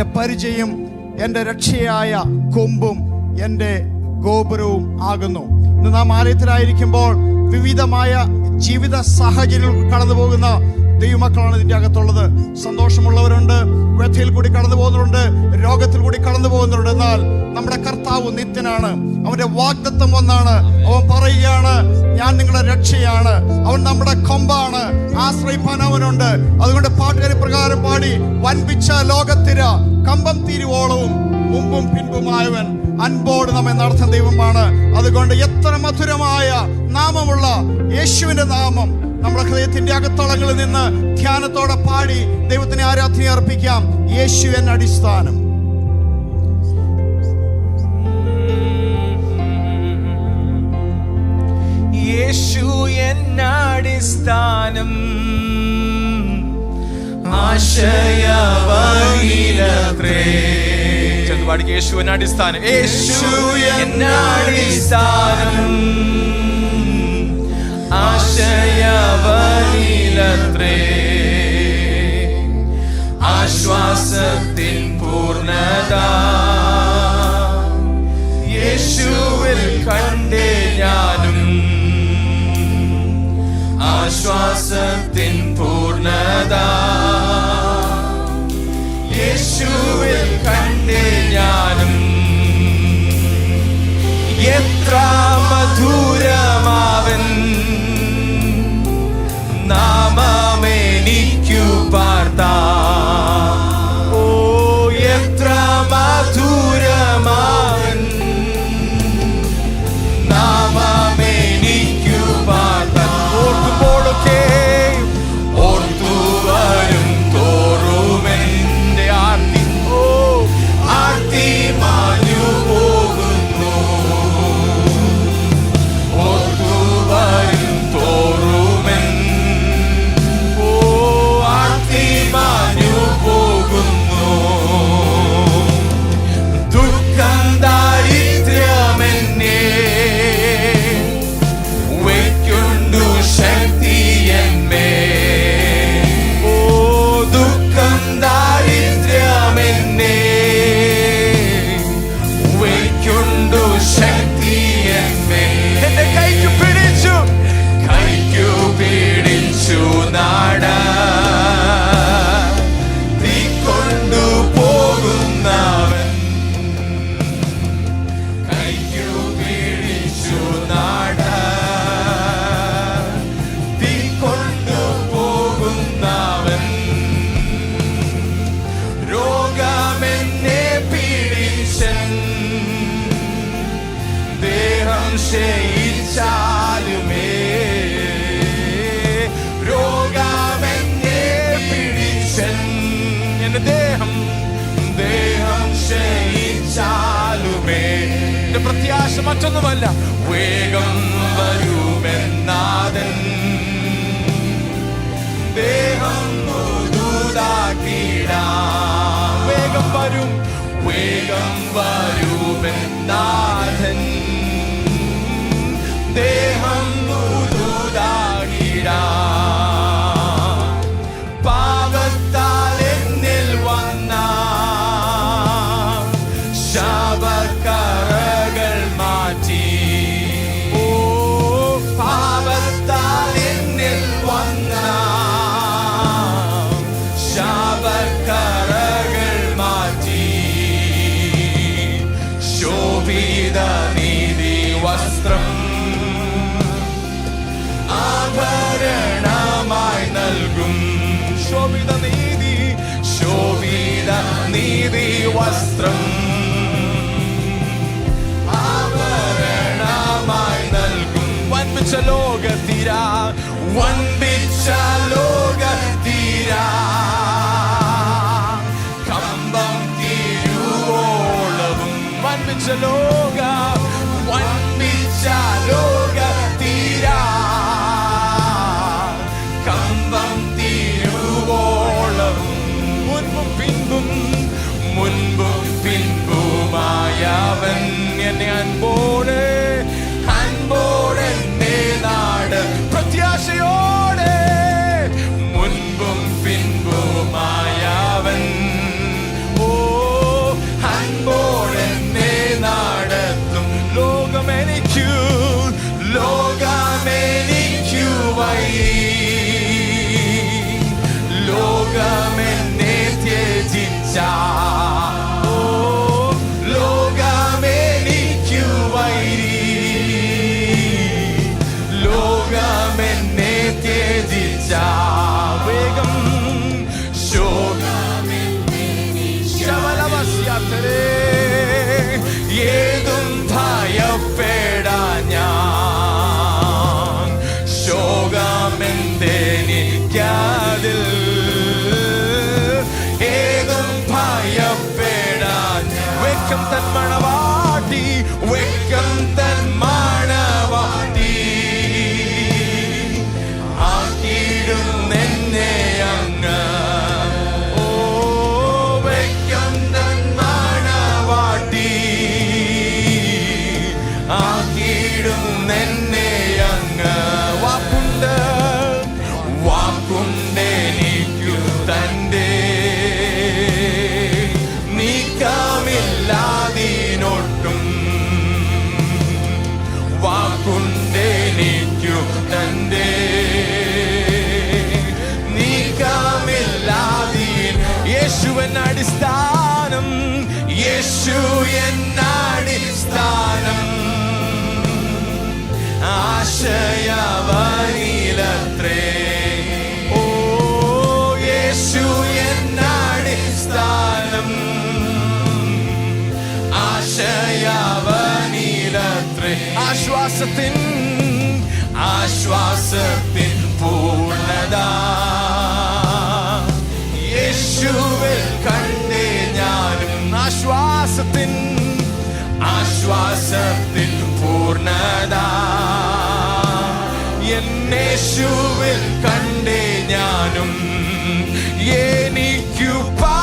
എന്റെ പരിചയം എന്റെ രക്ഷയായ കൊമ്പും എന്റെ ഗോപുരവും ആകുന്നു. ഇന്ന് നാം ആലയത്തിലായിരിക്കുമ്പോൾ വിവിധമായ ജീവിത സാഹചര്യങ്ങൾ കടന്നു പോകുന്ന ദൈവമക്കളാണ് ഇതിന്റെ അകത്തുള്ളത്. സന്തോഷമുള്ളവരുണ്ട്. വ്യഥയിൽ കൂടി കടന്നു പോകുന്നവരുണ്ട്. രോഗത്തിൽ കൂടി കടന്നു പോകുന്നവരുണ്ട്. എന്നാൽ നമ്മുടെ കർത്താവ് നിത്യനാണ്. അവന്റെ വാഗ്ദത്വം ഒന്നാണ് അവൻ പറയുകയാണ് ഞാൻ നിങ്ങളുടെ രക്ഷയാണ്. അവൻ നമ്മുടെ കൊമ്പാണ്. ആശ്രയിപ്പാൻ അവനുണ്ട്. അതുകൊണ്ട് പാട്ടുകാരി പ്രകാരം പാടി വൻപിച്ച ലോകത്തിര കമ്പം തീരുവോളവും മുമ്പും പിൻപുമായവൻ. അൻപോട് നമ്മെ നടത്തുന്ന ദൈവമാണ്. അതുകൊണ്ട് എത്ര മധുരമായ യേശുവിന്റെ നാമം നമ്മുടെ ഹൃദയത്തിന്റെ അകത്തളങ്ങളിൽ നിന്ന് ധ്യാനത്തോടെ പാടി ദൈവത്തിന് ആരാധന അർപ്പിക്കാം. യേശു എന്ന അടിസ്ഥാനം. യേശു എന്നടിസ്ഥാനം ആശയവയിലത്രേ ചെന്ന് പാടിക്ക് യേശു എന്നടിസ്ഥാനം യേശു എന്നടിസ്ഥാനം ആശയവയിലത്രേ ആശ്വാസത്തിൻ യേശുവിൽ കണ്ടേ ഞാനും. എന്റെ പ്രത്യാശ മറ്റൊന്നുമല്ല. വേഗം പുതുതാക്കിടാം വേഗം വരും. വേഗം വരുമെന്നാഥൻ വസ്ത്രം. ആഭരണമായി നൽകും. ശോഭിത നീതി ശോഭിത നീതി വസ്ത്രം. ആഭരണമായി നൽകും. വൻപിച്ച ലോകത്തിര വൻപിച്ച ലോകത്തിര. കമ്പം തിരുവോളവും. വൻപിച്ച ലോക വൻപിച്ച வணக்கம் தன்மணவா യേശു എന്നാടി സ്ഥാനം. ഓ യേശു എന്നാടി ആശയവനിലത്രേ. ആശ്വാസത്തിൻ ആശ്വാസത്തിൻ പൂർണത യേശുവിൽ കണ്ണ ആശ്വാസത്തിൻ ആശ്വാസത്തിൻ പൂർണത. എന്നേശുവിൽ കണ്ടേ ഞാനും. എനിക്കു പാ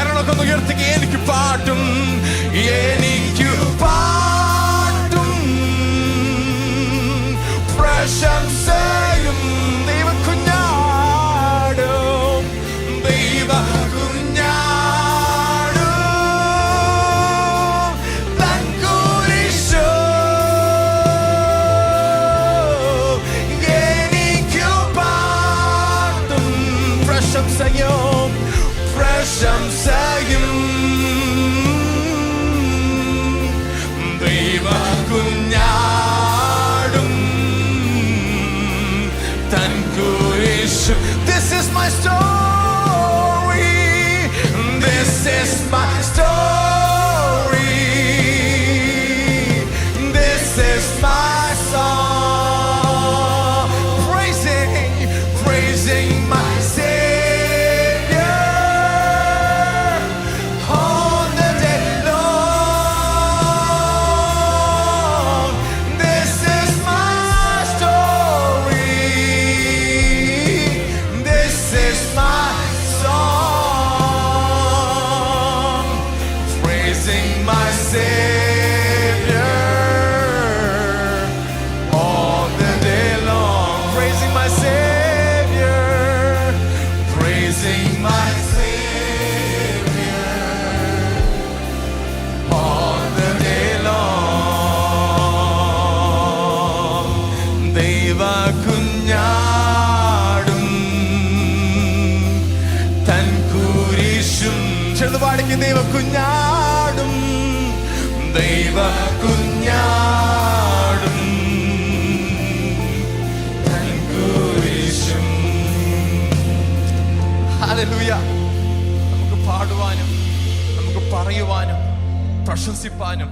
കരണമൊക്കെ ഉയർത്തിക്ക് എനിക്ക് പാട്ടും. എനിക്ക് my the ദൈവ കുഞ്ഞാടും ദൈവ കുഞ്ഞാടും ദൈവ കുഞ്ഞാടും ഹാലലൂയ നമുക്ക് പാടുവാനും നമുക്ക് പറയുവാനും പ്രശംസിപ്പാനും